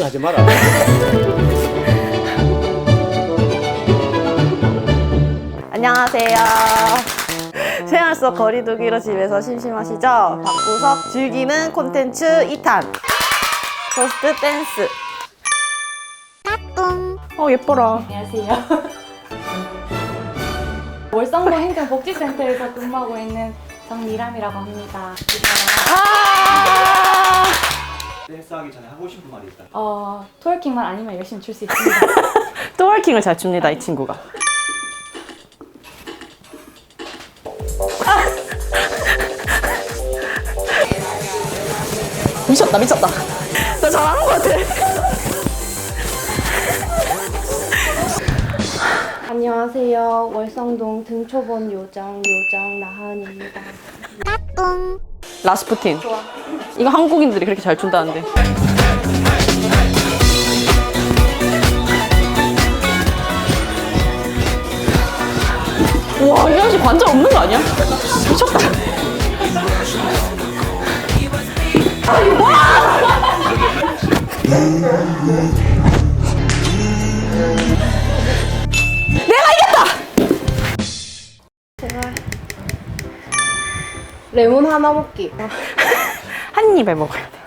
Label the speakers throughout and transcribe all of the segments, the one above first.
Speaker 1: 거 하지 마라.
Speaker 2: 안녕하세요. 생활 속 거리두기로 집에서 심심하시죠? 방구석 즐기는 콘텐츠 2탄. 포스트 댄스. 어, 예뻐라.
Speaker 3: 안녕하세요. 월성동 행정복지센터에서 근무하고 있는 정미람이라고 합니다.
Speaker 2: 아!
Speaker 4: 댄스 하기 전에 하고 싶은 말이 있다.
Speaker 3: 어, 트월킹만 아니면 열심히 출 수 있습니다.
Speaker 2: 트월킹을 잘 춥니다, 이 친구가. 미쳤다, 미쳤다. 나 잘하는 것 같아.
Speaker 3: 안녕하세요. 월성동 등초본 요정 요정 나한입니다.
Speaker 2: 라스푸틴. 이거 한국인들이 그렇게 잘 춘다는데. 와, 이 아저씨 관절 없는 거 아니야? 미쳤다.
Speaker 3: 레몬 하나 먹기.
Speaker 2: 한 입에 먹어야 돼.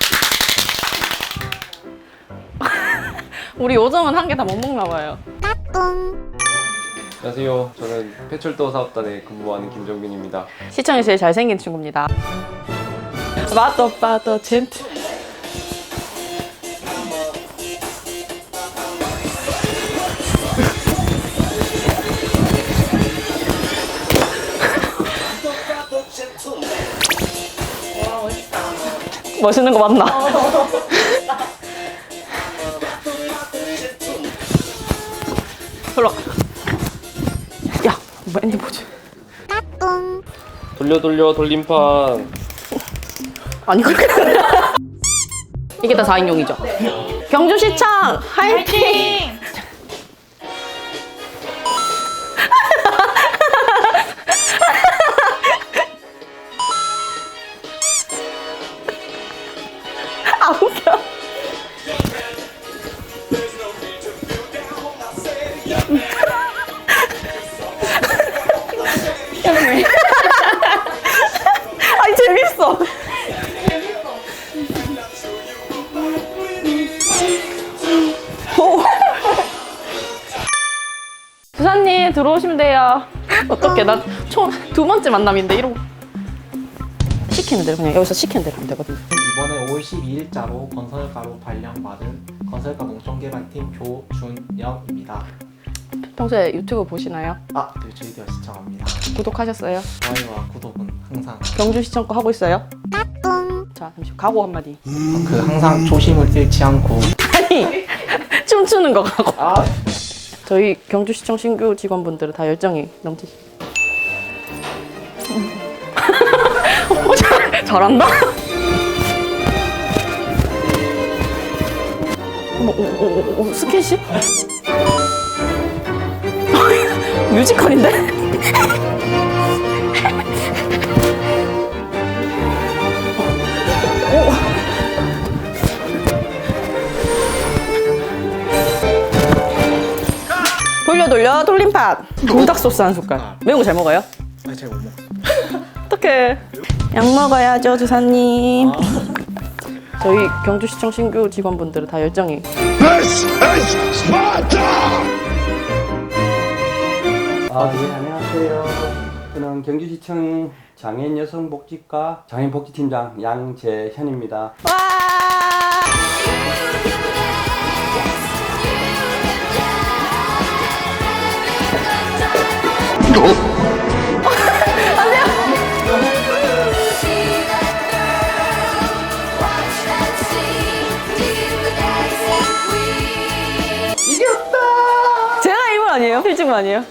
Speaker 2: 우리 요정은 한 개 다 못 먹나 봐요.
Speaker 5: 안녕하세요. 저는 폐철도 사업단에 근무하는 김정빈입니다.
Speaker 2: 시청에 제일 잘생긴 친구입니다. 마더 바더 젠트. 멋있는 거 맞나? 흘러. 야, 뭐 엔딩 보지?
Speaker 5: 돌려 돌려 돌림판.
Speaker 2: 아니 그렇게 이게 다 4인용이죠? 경주시청 화이팅! 아 웃겨 아니 재밌어 오. 부사님 들어오시면 돼요. 어떻게 나총두 번째 만남인데 이러고 시키는 대로 그냥 여기서 시키는 대로 하면 되거든.
Speaker 6: 이번에 5월 12일자로 건설가로 발령받은 건설가 농촌개발팀 조준영입니다.
Speaker 2: 평소에 유튜브 보시나요?
Speaker 6: 아, 네, 저희도 시청합니다.
Speaker 2: 구독하셨어요?
Speaker 6: 좋아요와 구독은 항상
Speaker 2: 경주 시청 거 하고 있어요? 자 잠시 각오 한마디.
Speaker 6: 그 항상 초심을 잃지 않고
Speaker 2: 아니 춤추는 거 각오.
Speaker 6: 아,
Speaker 2: 저희 경주 시청 신규 직원분들은 다 열정이 넘치시. 잘, 잘한다. 오, 오, 오, 오, 스킨십? 뮤지컬인데? 돌려 돌려 돌림판 불닭 소스 한 숟갈 매운 거 잘 먹어요?
Speaker 6: 아, 제가 못 먹어.
Speaker 2: 어떡해 약 먹어야죠 주사님. 저희 경주시청 신규 직원분들은 다 열정이.
Speaker 1: 아, 예, 안녕하세요. 저는 경주시청 장애인 여성복지과 장애인복지팀장 양재현입니다.
Speaker 2: 와 1등 아니에요?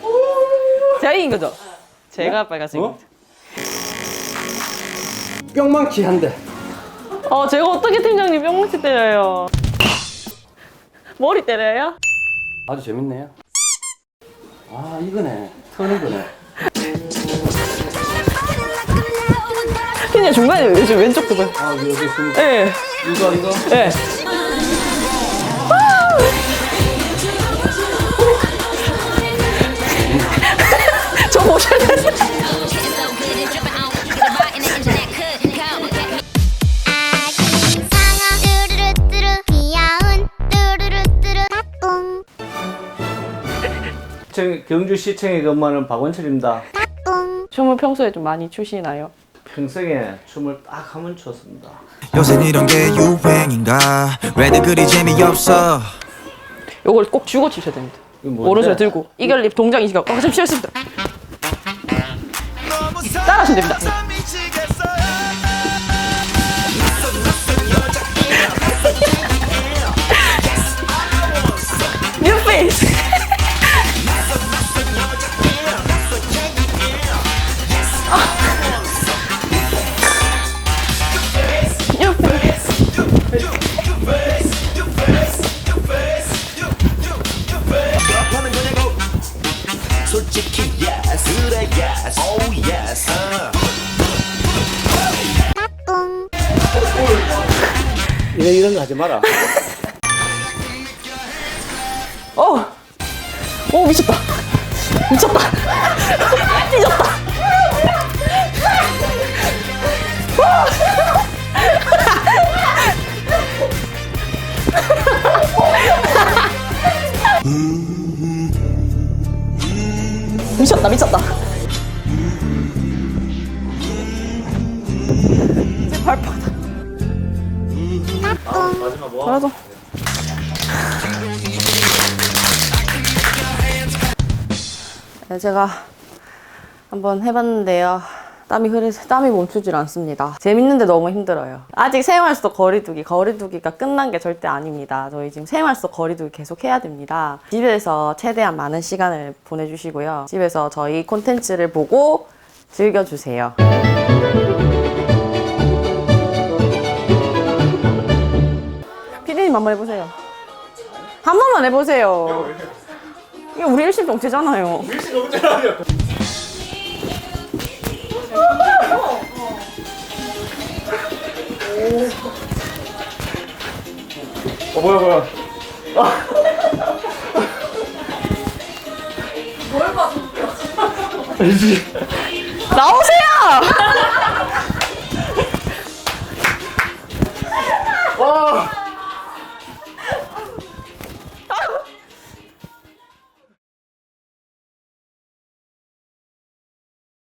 Speaker 2: 제가 이긴 거죠? 제가 네? 빨간색.
Speaker 1: 어? 뿅망치 한 대.
Speaker 2: 어, 제가 어떻게 팀장님 뿅망치 때려요? 머리 때려요?
Speaker 1: 아주 재밌네요. 아 이거네. 서는 거네.
Speaker 2: 팀장 중간에 왼쪽 부분.
Speaker 1: 아 여기 있습니다.
Speaker 2: 예,
Speaker 1: 이거 이거.
Speaker 2: 예.
Speaker 7: 시청, 경주시청에 근무하는 박원철입니다.
Speaker 2: 춤을 평소에 좀 많이 추시나요?
Speaker 7: 평생에 춤을 딱 한 번 췄습니다.
Speaker 8: 요새 이런 게 유행인가 왜들 그리 재미없어
Speaker 2: 요걸 꼭 쥐고 치셔야 됩니다.
Speaker 7: 이거 뭔데?
Speaker 2: 오른손에 들고 이결립 동작 이시가 어, 좀 쉬었습니다. 따라하시면 됩니다.
Speaker 7: 이런 이런 거 하지 마라.
Speaker 2: 어! 오, 미쳤다. 미쳤다. 찢었다. 미쳤다, 미쳤다. 제 발바닥. 잘하죠. 네, 제가 한번 해봤는데요. 땀이 흐르서 땀이 멈추질 않습니다. 재밌는데 너무 힘들어요. 아직 생활 속 거리두기, 거리두기가 끝난 게 절대 아닙니다. 저희 지금 생활 속 거리두기 계속 해야 됩니다. 집에서 최대한 많은 시간을 보내주시고요. 집에서 저희 콘텐츠를 보고 즐겨주세요. 피디님 한번 해보세요. 한 번만 해보세요. 이게 우리 일심 동체잖아요.
Speaker 7: 어 뭐야 뭐야.
Speaker 2: 나오세요!